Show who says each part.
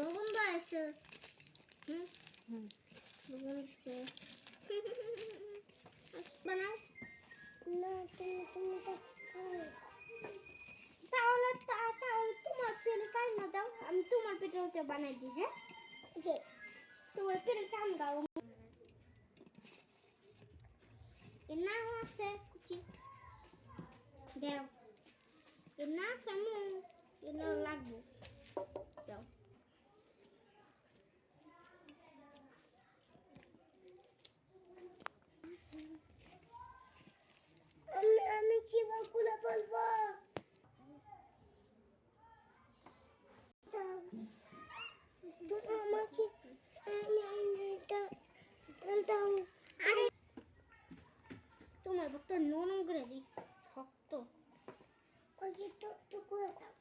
Speaker 1: হুম লবণ দিচ্ছে বানাও না তুমি তুমি তাহলে তাহলে তোমার পেলে কান না দাও আমি তোমার পেটে হতে বানাই দিই হ্যাঁ তোমার পেলে কান দাও এর নাম আছে কুচি দেও এর নাম সামু এর লাগবো দাও আমি আমি কি বাকুলা বলব দাও। তুমি আমাকে দাও আরে তোমার ভক্ত নরম করে দিই ভক্ত ওই তো তো করে দাও